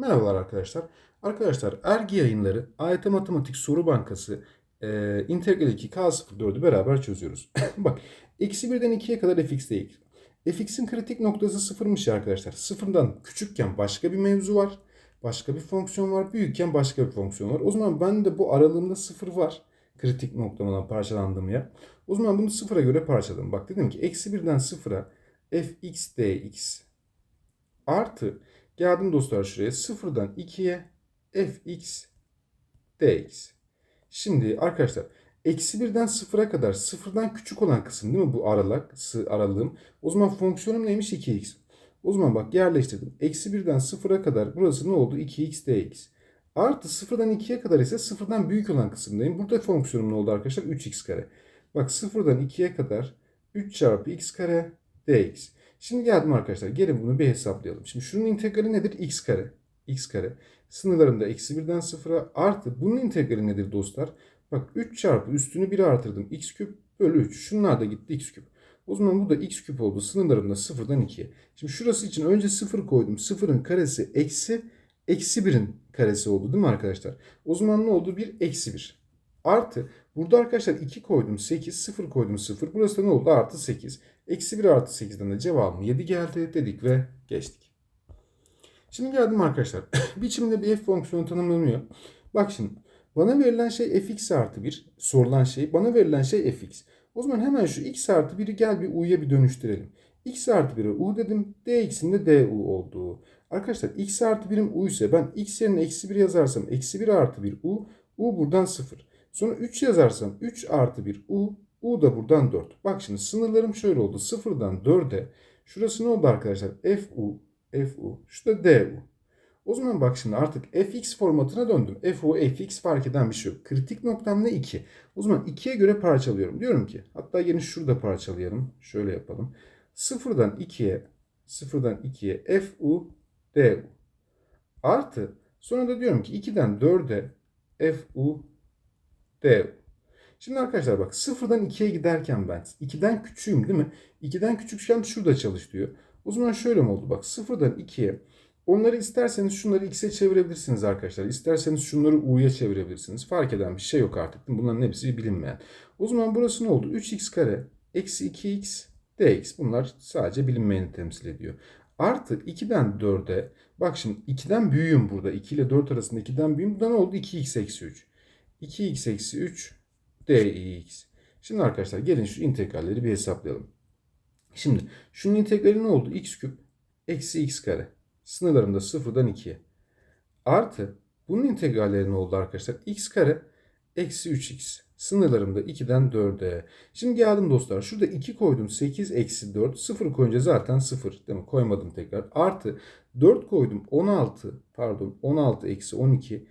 Merhabalar arkadaşlar. Arkadaşlar Ergi Yayınları AYT Matematik Soru Bankası e, Integral 2 K04'ü beraber çözüyoruz. Bak eksi 1'den 2'ye kadar fx değil. fx'in kritik noktası sıfırmış ya arkadaşlar. Sıfırdan küçükken başka bir mevzu var. Başka bir fonksiyon var. Büyükken başka bir fonksiyon var. O zaman ben de bu aralığımda sıfır var. Kritik noktamdan parçalandığım yer. O zaman bunu sıfıra göre parçaladım. Bak dedim ki eksi 1'den sıfıra fx dx artı Geldim dostlar şuraya. Sıfırdan 2'ye fx dx. Şimdi arkadaşlar eksi birden sıfıra kadar sıfırdan küçük olan kısım değil mi bu aralık, aralığım? O zaman fonksiyonum neymiş? 2x. O zaman bak yerleştirdim. Eksi birden sıfıra kadar burası ne oldu? 2x dx. Artı sıfırdan 2'ye kadar ise sıfırdan büyük olan kısımdayım. Burada fonksiyonum ne oldu arkadaşlar? 3x kare. Bak sıfırdan 2'ye kadar 3 çarpı x kare dx. Şimdi geldim arkadaşlar. Gelin bunu bir hesaplayalım. Şimdi şunun integrali nedir? x kare. x kare. Sınırlarında eksi 1'den 0'a artı. Bunun integrali nedir dostlar? Bak 3 çarpı üstünü 1'e artırdım. x küp bölü 3. Şunlar da gitti x küp. O zaman bu da x küp oldu. Sınırlarında 0'dan 2'ye. Şimdi şurası için önce 0 koydum. 0'ın karesi eksi eksi 1'in karesi oldu değil mi arkadaşlar? O zaman ne oldu? 1 eksi 1. Artı burada arkadaşlar 2 koydum 8 0 koydum 0. Burası da ne oldu? Artı 8. Eksi 1 artı 8'den de cevabım 7 geldi dedik ve geçtik. Şimdi geldim arkadaşlar. Biçimde bir f fonksiyonu tanımlanıyor. Bak şimdi bana verilen şey fx artı 1 sorulan şey bana verilen şey fx. O zaman hemen şu x artı 1'i gel bir u'ya bir dönüştürelim. x artı 1'e u dedim. dx'in de du olduğu. Arkadaşlar x artı 1'im u ise ben x yerine eksi 1 yazarsam eksi 1 artı 1 u. u buradan 0. Sonra 3 yazarsam 3 artı 1 u. U da buradan 4. Bak şimdi sınırlarım şöyle oldu. 0'dan 4'e. Şurası ne oldu arkadaşlar? FU, FU. Şu da DU. O zaman bak şimdi artık fx formatına döndüm. FU, fx fark eden bir şey yok. Kritik noktam ne? 2. O zaman 2'ye göre parçalıyorum. Diyorum ki hatta yine şurada parçalayalım. Şöyle yapalım. 0'dan 2'ye 0'dan 2'ye FU, DU. Artı sonra da diyorum ki 2'den 4'e FU, DU. Şimdi arkadaşlar bak sıfırdan 2'ye giderken ben 2'den küçüğüm değil mi? 2'den küçükken şurada çalış diyor. O zaman şöyle mi oldu? Bak sıfırdan 2'ye onları isterseniz şunları x'e çevirebilirsiniz arkadaşlar. İsterseniz şunları u'ya çevirebilirsiniz. Fark eden bir şey yok artık. Bunların hepsi bilinmeyen. O zaman burası ne oldu? 3x kare eksi 2x dx. Bunlar sadece bilinmeyeni temsil ediyor. Artı 2'den 4'e bak şimdi 2'den büyüğüm burada. 2 ile 4 arasında 2'den büyüğüm. Burada ne oldu? 2x eksi 3. 2x eksi 3 dx. Şimdi arkadaşlar gelin şu integralleri bir hesaplayalım. Şimdi şunun integrali ne oldu? x küp eksi x kare. Sınırlarında sıfırdan 2'ye. Artı bunun integralleri ne oldu arkadaşlar? x kare eksi 3x. Sınırlarımda 2'den 4'e. Şimdi geldim dostlar. Şurada 2 koydum. 8 eksi 4. 0 koyunca zaten 0. Değil mi? Koymadım tekrar. Artı 4 koydum. 16 pardon 16 eksi 12.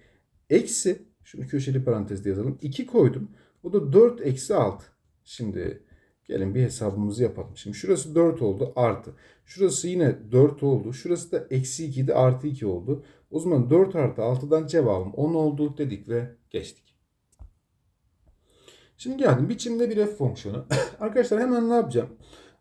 Eksi şunu köşeli parantezde yazalım. 2 koydum. Bu da 4 eksi 6. Şimdi gelin bir hesabımızı yapalım. Şimdi şurası 4 oldu artı. Şurası yine 4 oldu. Şurası da eksi 2 idi artı 2 oldu. O zaman 4 artı 6'dan cevabım 10 oldu dedik ve geçtik. Şimdi geldim biçimde bir f fonksiyonu. Arkadaşlar hemen ne yapacağım?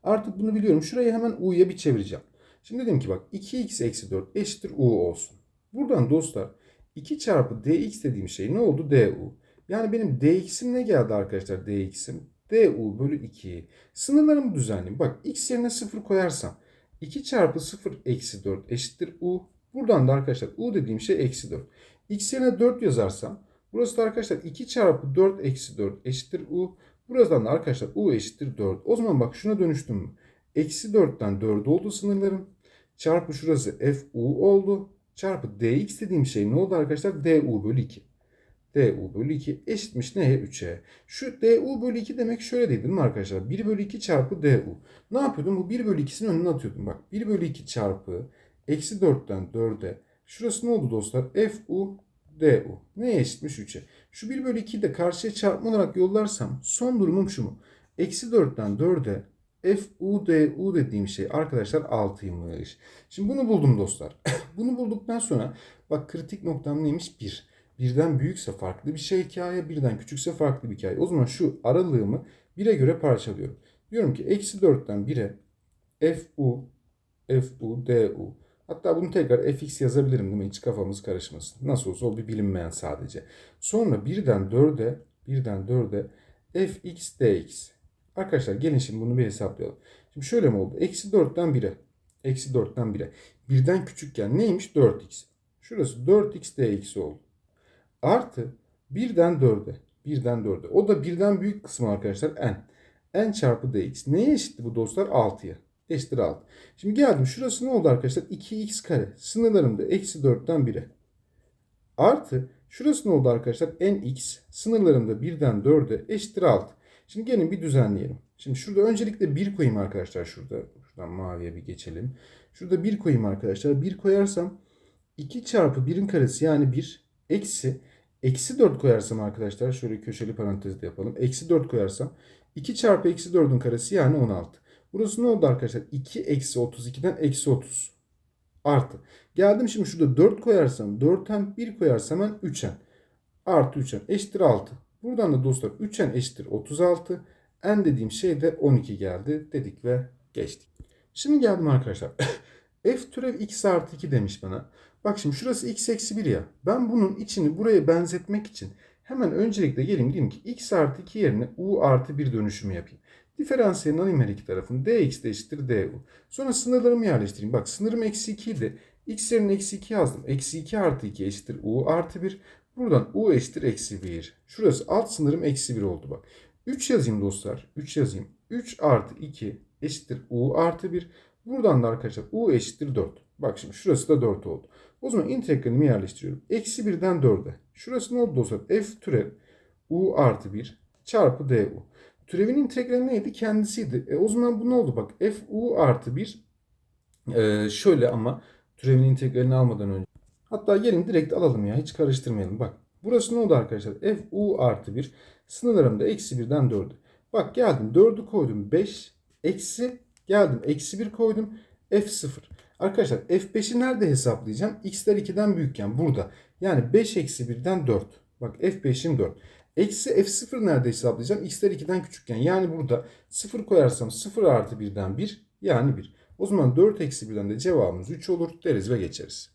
Artık bunu biliyorum. Şurayı hemen u'ya bir çevireceğim. Şimdi dedim ki bak 2x eksi 4 eşittir u olsun. Buradan dostlar 2 çarpı dx dediğim şey ne oldu? du. Yani benim dx'im ne geldi arkadaşlar dx'im? du bölü 2. Sınırlarımı düzenleyeyim. Bak x yerine 0 koyarsam 2 çarpı 0 eksi 4 eşittir u. Buradan da arkadaşlar u dediğim şey eksi 4. x yerine 4 yazarsam burası da arkadaşlar 2 çarpı 4 eksi 4 eşittir u. Buradan da arkadaşlar u eşittir 4. O zaman bak şuna dönüştüm? Eksi 4'ten 4 oldu sınırlarım. Çarpı şurası fu oldu. Çarpı dx dediğim şey ne oldu arkadaşlar? du bölü 2 du bölü 2 eşitmiş neye? 3'e. Şu du bölü 2 demek şöyle değil mi arkadaşlar? 1 bölü 2 çarpı du. Ne yapıyordum? Bu 1 bölü 2'sinin önüne atıyordum. Bak 1 bölü 2 çarpı eksi 4'ten 4'e. Şurası ne oldu dostlar? fu du. Neye eşitmiş? 3'e. Şu 1 bölü 2'yi de karşıya çarpma olarak yollarsam son durumum şu mu? Eksi 4'ten 4'e fu du dediğim şey arkadaşlar 6'ymış. Şimdi bunu buldum dostlar. bunu bulduktan sonra bak kritik noktam neymiş? 1 birden büyükse farklı bir şey hikaye, birden küçükse farklı bir hikaye. O zaman şu aralığımı 1'e göre parçalıyorum. Diyorum ki eksi 4'ten 1'e fu, fu, du Hatta bunu tekrar fx yazabilirim değil mi? Hiç kafamız karışmasın. Nasıl olsa o bir bilinmeyen sadece. Sonra birden 4'e birden 4'e fx dx. Arkadaşlar gelin şimdi bunu bir hesaplayalım. Şimdi şöyle mi oldu? Eksi 4'ten 1'e. Eksi 4'ten 1'e. Birden küçükken neymiş? 4x. Şurası 4x dx oldu. Artı birden 4'e. Birden 4'e. O da birden büyük kısmı arkadaşlar n. n çarpı dx. Neye eşitti bu dostlar? 6'ya. Eşittir 6. Şimdi geldim. Şurası ne oldu arkadaşlar? 2x kare. Sınırlarım da eksi 4'ten 1'e. Artı şurası ne oldu arkadaşlar? nx. Sınırlarım da 1'den 4'e eşittir 6. Şimdi gelin bir düzenleyelim. Şimdi şurada öncelikle 1 koyayım arkadaşlar şurada. Şuradan maviye bir geçelim. Şurada 1 koyayım arkadaşlar. 1 koyarsam 2 çarpı 1'in karesi yani 1 eksi eksi 4 koyarsam arkadaşlar şöyle köşeli parantezde yapalım. Eksi 4 koyarsam 2 çarpı eksi 4'ün karesi yani 16. Burası ne oldu arkadaşlar? 2 eksi 32'den eksi 30 artı. Geldim şimdi şurada 4 koyarsam 4'ten 1 koyarsam ben 3'en artı 3'en eşittir 6. Buradan da dostlar 3'en eşittir 36. n dediğim şey de 12 geldi dedik ve geçtik. Şimdi geldim arkadaşlar. f türev x artı 2 demiş bana. Bak şimdi şurası x eksi 1 ya. Ben bunun içini buraya benzetmek için hemen öncelikle geleyim diyeyim ki x artı 2 yerine u artı 1 dönüşümü yapayım. Diferansiyelin alayım her iki tarafını. dx de eşittir du. Sonra sınırlarımı yerleştireyim. Bak sınırım eksi 2 idi. x yerine eksi 2 yazdım. Eksi 2 artı 2 eşittir u artı 1. Buradan u eşittir eksi 1. Şurası alt sınırım eksi 1 oldu bak. 3 yazayım dostlar. 3 yazayım. 3 artı 2 eşittir u artı 1. Buradan da arkadaşlar u eşittir 4. Bak şimdi şurası da 4 oldu. O zaman integralimi yerleştiriyorum. Eksi 1'den 4'e. Şurası ne oldu dostlar? f türev u artı 1 çarpı du. Türevin integrali neydi? Kendisiydi. E, o zaman bu ne oldu? Bak f u artı 1 e, şöyle ama türevin integralini almadan önce. Hatta gelin direkt alalım ya. Hiç karıştırmayalım. Bak burası ne oldu arkadaşlar? f u artı 1 sınırlarım da eksi 1'den 4'e. Bak geldim 4'ü koydum 5 eksi geldim eksi 1 koydum f0. Arkadaşlar f5'i nerede hesaplayacağım? x'ler 2'den büyükken burada. Yani 5 eksi 1'den 4. Bak f5'im 4. Eksi f0 nerede hesaplayacağım? x'ler 2'den küçükken. Yani burada 0 koyarsam 0 artı 1'den 1 yani 1. O zaman 4 eksi 1'den de cevabımız 3 olur deriz ve geçeriz.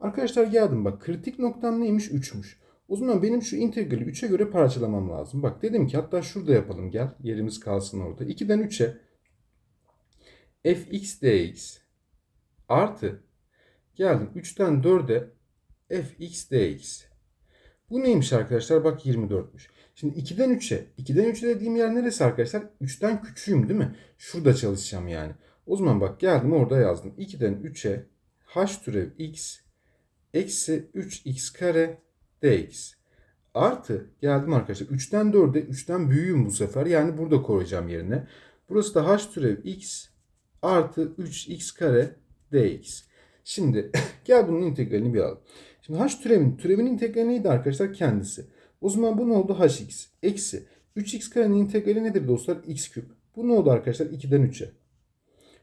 Arkadaşlar geldim bak kritik noktam neymiş? 3'müş. O zaman benim şu integrali 3'e göre parçalamam lazım. Bak dedim ki hatta şurada yapalım gel. Yerimiz kalsın orada. 2'den 3'e fx dx artı geldim 3'ten 4'e fx dx. Bu neymiş arkadaşlar? Bak 24'müş. Şimdi 2'den 3'e. 2'den 3'e dediğim yer neresi arkadaşlar? 3'ten küçüğüm değil mi? Şurada çalışacağım yani. O zaman bak geldim orada yazdım. 2'den 3'e h türev x eksi 3x kare dx. Artı geldim arkadaşlar 3'ten 4'e 3'ten büyüğüm bu sefer. Yani burada koyacağım yerine. Burası da h türev x artı 3x kare dx. Şimdi gel bunun integralini bir alalım. Şimdi h türevin, türevin integrali neydi arkadaşlar? Kendisi. O zaman bu ne oldu? hx eksi 3x karenin integrali nedir dostlar? x küp. Bu ne oldu arkadaşlar? 2'den 3'e.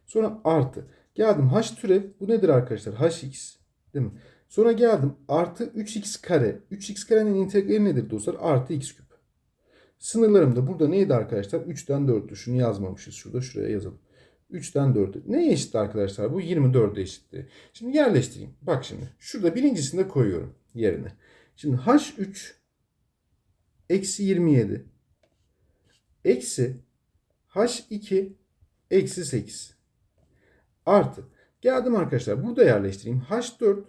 Sonra artı. Geldim h türev. Bu nedir arkadaşlar? hx. Değil mi? Sonra geldim artı 3x kare. 3x karenin integrali nedir dostlar? Artı x küp. Sınırlarım da burada neydi arkadaşlar? 3'ten 4'tü. Şunu yazmamışız şurada. Şuraya yazalım. 3'ten 4'e. Neye eşit arkadaşlar? Bu 24'e eşitti. Şimdi yerleştireyim. Bak şimdi. Şurada birincisini de koyuyorum yerine. Şimdi h3 eksi 27 eksi h2 eksi 8 artı. Geldim arkadaşlar. Burada yerleştireyim. h4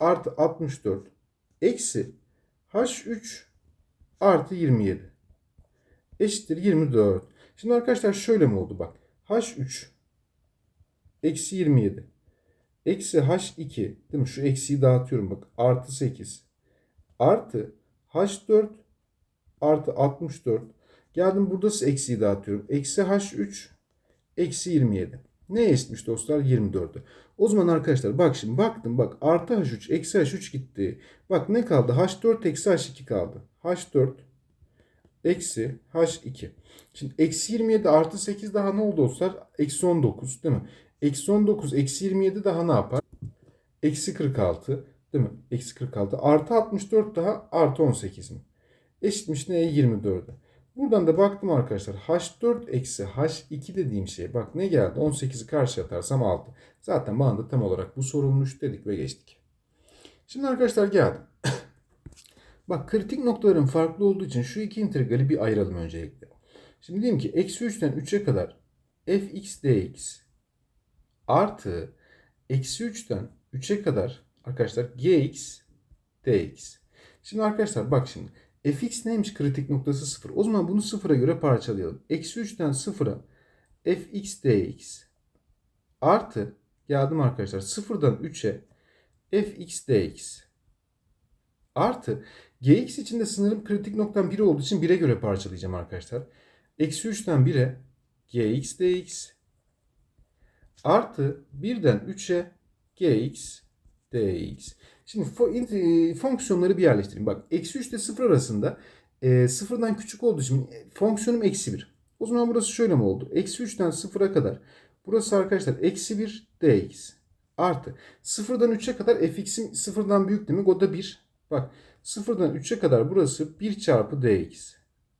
artı 64 eksi h3 artı 27 eşittir 24. Şimdi arkadaşlar şöyle mi oldu bak. H3 eksi 27 eksi H2 değil mi? Şu eksiyi dağıtıyorum bak. Artı 8 artı H4 artı 64 geldim burada eksiyi dağıtıyorum. Eksi H3 eksi 27. Ne eşitmiş dostlar? 24'e. O zaman arkadaşlar bak şimdi baktım bak artı H3 eksi H3 gitti. Bak ne kaldı? H4 eksi H2 kaldı. H4 eksi H2. Şimdi eksi 27 artı 8 daha ne oldu dostlar? Eksi 19 değil mi? Eksi 19 eksi 27 daha ne yapar? Eksi 46 değil mi? Eksi 46 artı 64 daha artı 18 mi? Eşitmiş neye? 24'e. Buradan da baktım arkadaşlar. H4 eksi H2 dediğim şey. Bak ne geldi? 18'i karşı atarsam 6. Zaten bana da tam olarak bu sorulmuş dedik ve geçtik. Şimdi arkadaşlar geldim. Bak kritik noktaların farklı olduğu için şu iki integrali bir ayıralım öncelikle. Şimdi diyeyim ki eksi 3'ten 3'e kadar fx dx artı eksi 3'ten 3'e kadar arkadaşlar gx dx. Şimdi arkadaşlar bak şimdi fx neymiş kritik noktası 0. O zaman bunu sıfıra göre parçalayalım. Eksi 3'ten 0'a fx dx artı geldim arkadaşlar sıfırdan 3'e fx dx artı gx için de sınırım kritik noktam 1 olduğu için 1'e göre parçalayacağım arkadaşlar. Eksi 3'ten 1'e gx dx artı 1'den 3'e gx dx. Şimdi e, fonksiyonları bir yerleştireyim. Bak eksi 3 ile 0 arasında e, sıfırdan küçük olduğu için e, fonksiyonum eksi 1. O zaman burası şöyle mi oldu? Eksi 3'ten 0'a kadar. Burası arkadaşlar eksi 1 dx. Artı sıfırdan 3'e kadar fx'im sıfırdan büyük demek o da 1. Bak sıfırdan 3'e kadar burası 1 çarpı dx.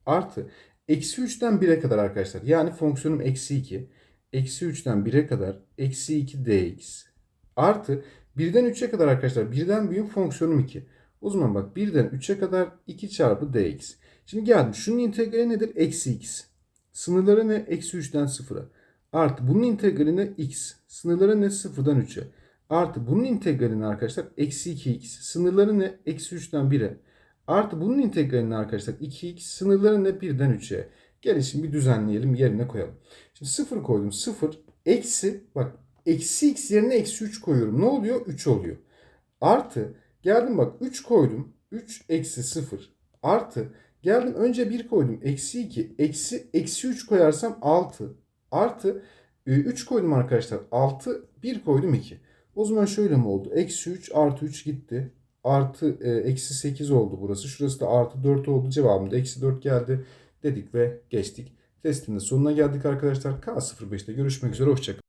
Artı eksi 3'ten 1'e kadar arkadaşlar. Yani fonksiyonum eksi 2. Eksi 3'ten 1'e kadar eksi 2 dx. Artı 1'den 3'e kadar arkadaşlar. 1'den büyük fonksiyonum 2. O zaman bak 1'den 3'e kadar 2 çarpı dx. Şimdi geldim. Şunun integrali nedir? Eksi x. Sınırları ne? Eksi 3'ten 0'a. Artı bunun integrali ne? x. Sınırları ne? 0'dan 3'e. Artı bunun integralini arkadaşlar eksi 2x. Sınırları ne? Eksi 3'ten 1'e. Artı bunun integralini arkadaşlar 2x. Sınırları ne? 1'den 3'e. Gelin şimdi bir düzenleyelim yerine koyalım. Şimdi 0 koydum. 0 eksi bak eksi x yerine eksi 3 koyuyorum. Ne oluyor? 3 oluyor. Artı geldim bak 3 koydum. 3 eksi 0 artı geldim önce 1 koydum. Eksi 2 eksi eksi 3 koyarsam 6 artı 3 koydum arkadaşlar. 6 1 koydum 2. O zaman şöyle mi oldu? Eksi 3 artı 3 gitti. Artı e, eksi 8 oldu burası. Şurası da artı 4 oldu. Cevabımda eksi 4 geldi. Dedik ve geçtik. Testin de sonuna geldik arkadaşlar. K05'te görüşmek üzere. Hoşçakalın.